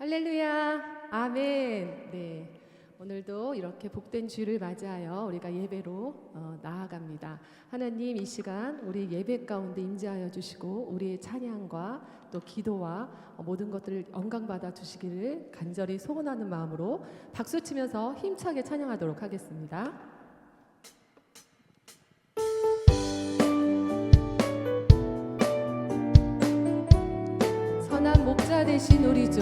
할렐루야. 아멘. 네. 오늘도 이렇게 복된 주를 맞이하여 우리가 예배로 어, 나아갑니다. 하나님 이 시간 우리 예배 가운데 임재하여 주시고 우리의 찬양과 또 기도와 어, 모든 것들을 영광 받아 주시기를 간절히 소원하는 마음으로 박수 치면서 힘차게 찬양하도록 하겠습니다. 선한 목자 되신 우리 주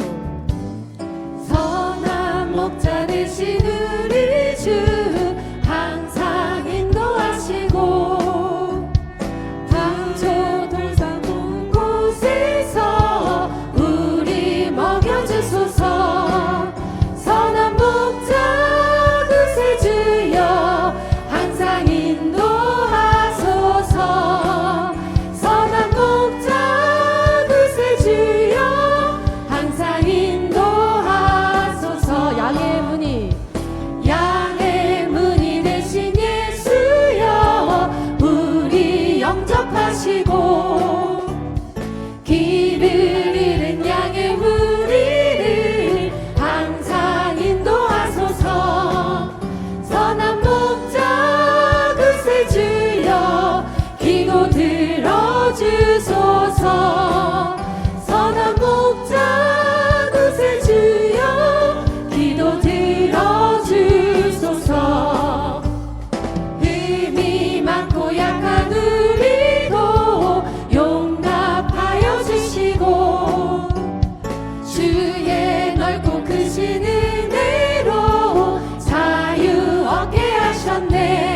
sanar.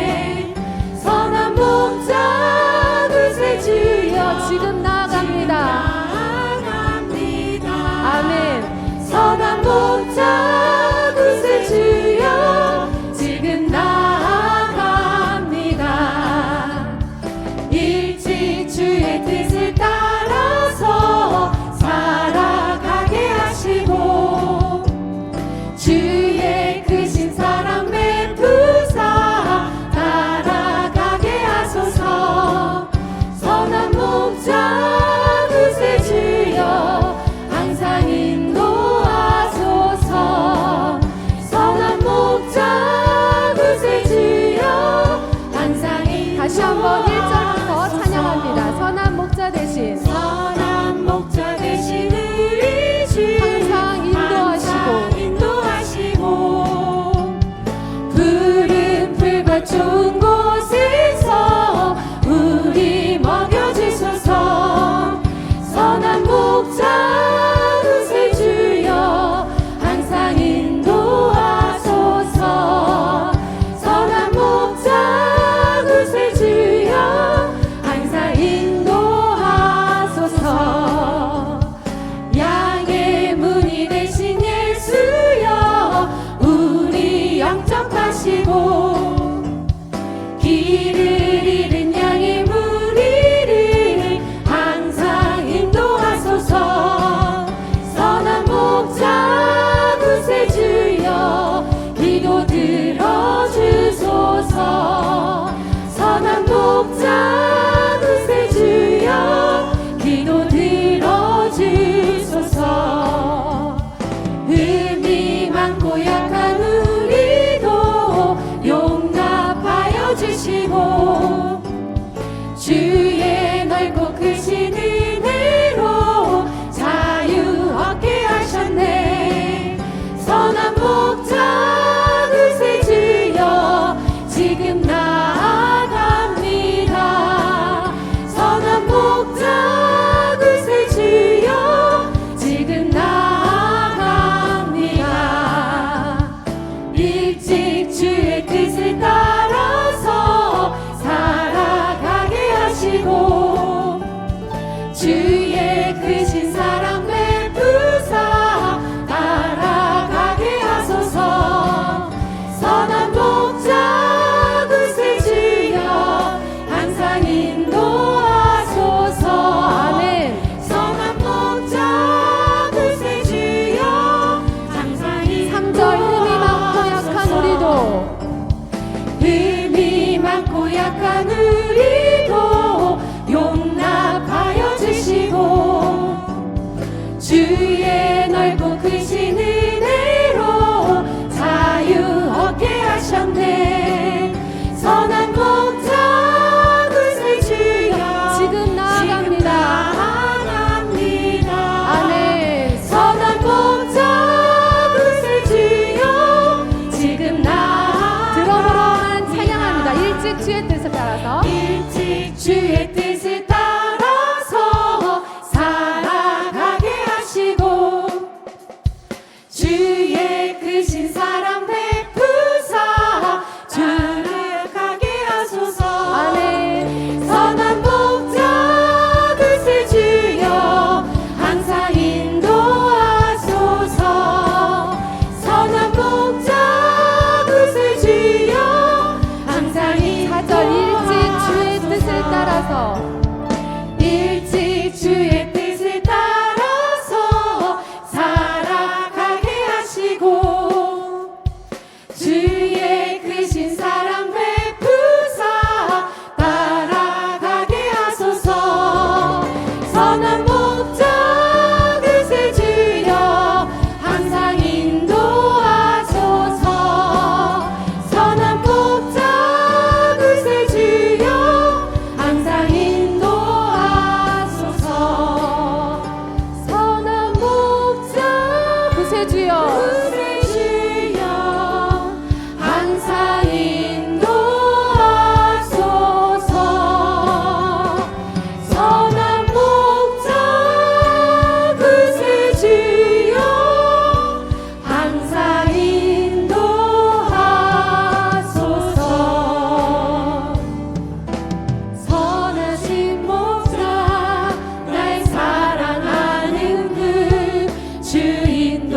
ediyor.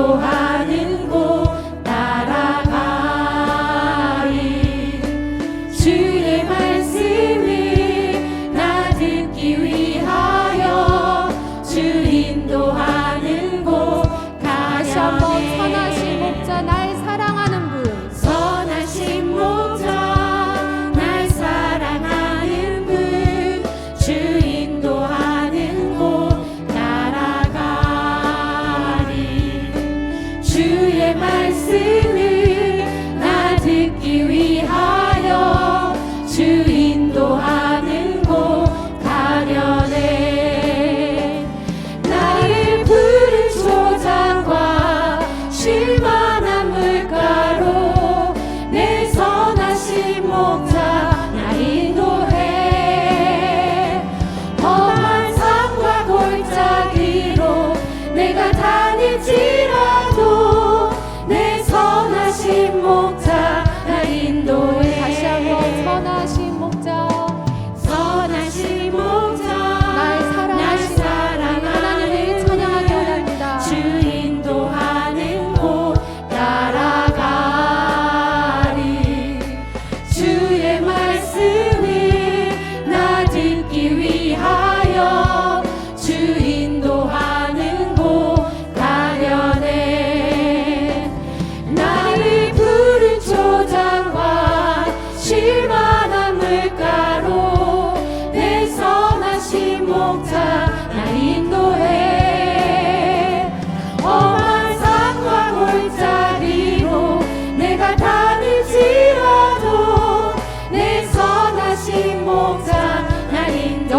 Jehovah.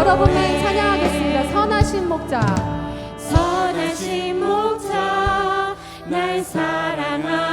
여러분을 찬양하겠습니다. 선하신 목자. 선하신 목자, 날 사랑하.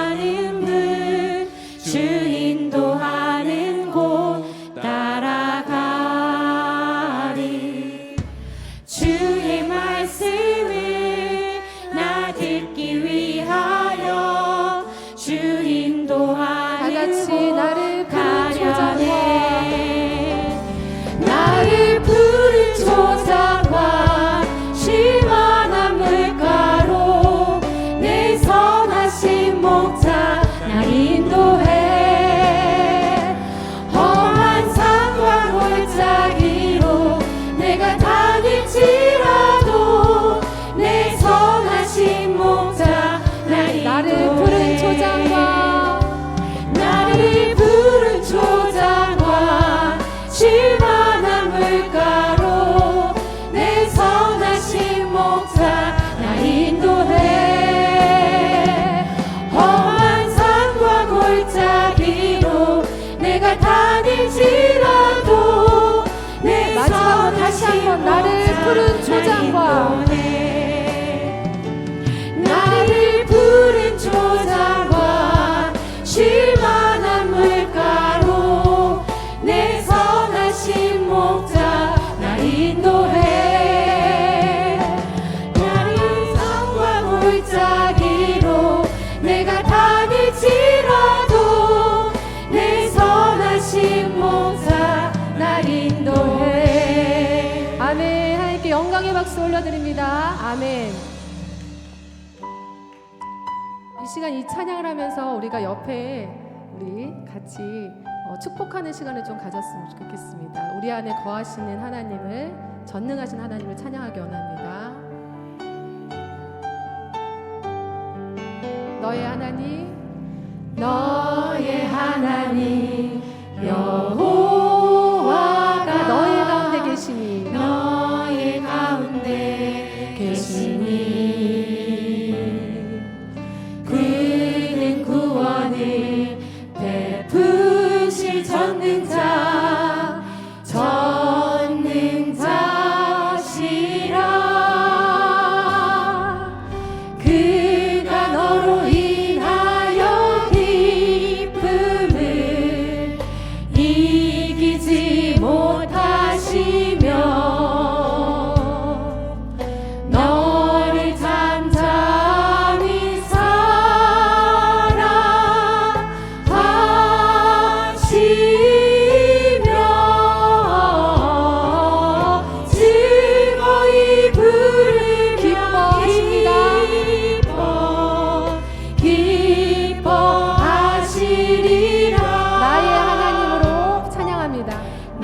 さん。 하나님. 이 시간 이 찬양을 하면서 우리가 옆에 우리 같이 어, 축복하는 시간을 좀 가졌으면 좋겠습니다. 우리 안에 거하시는 하나님을 전능하신 하나님을 찬양하기 원합니다. 너의 하나님 너의 하나님 여호 yeah.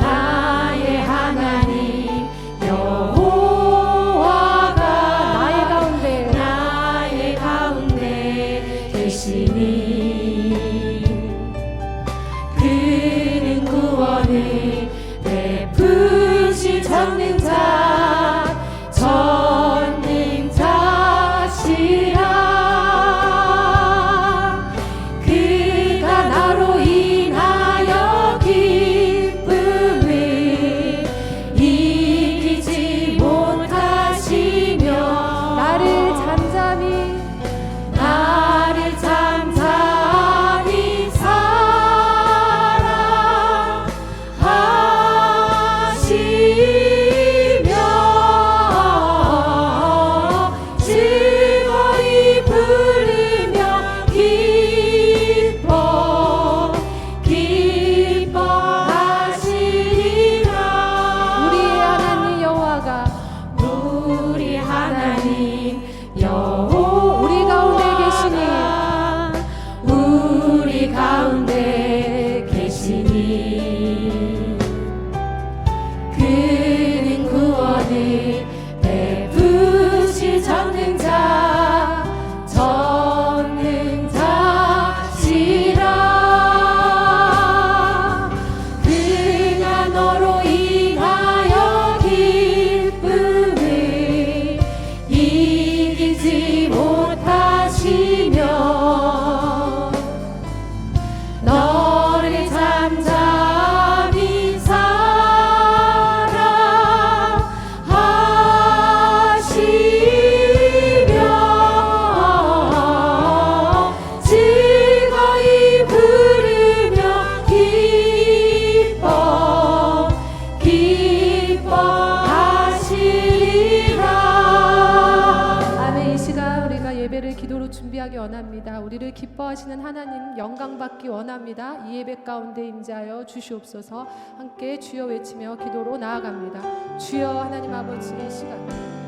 우리를 기뻐하시는 하나님 영광 받기 원합니다. 이 예배 가운데 임자여 주시옵소서 함께 주여 외치며 기도로 나아갑니다. 주여 하나님 아버지 시간.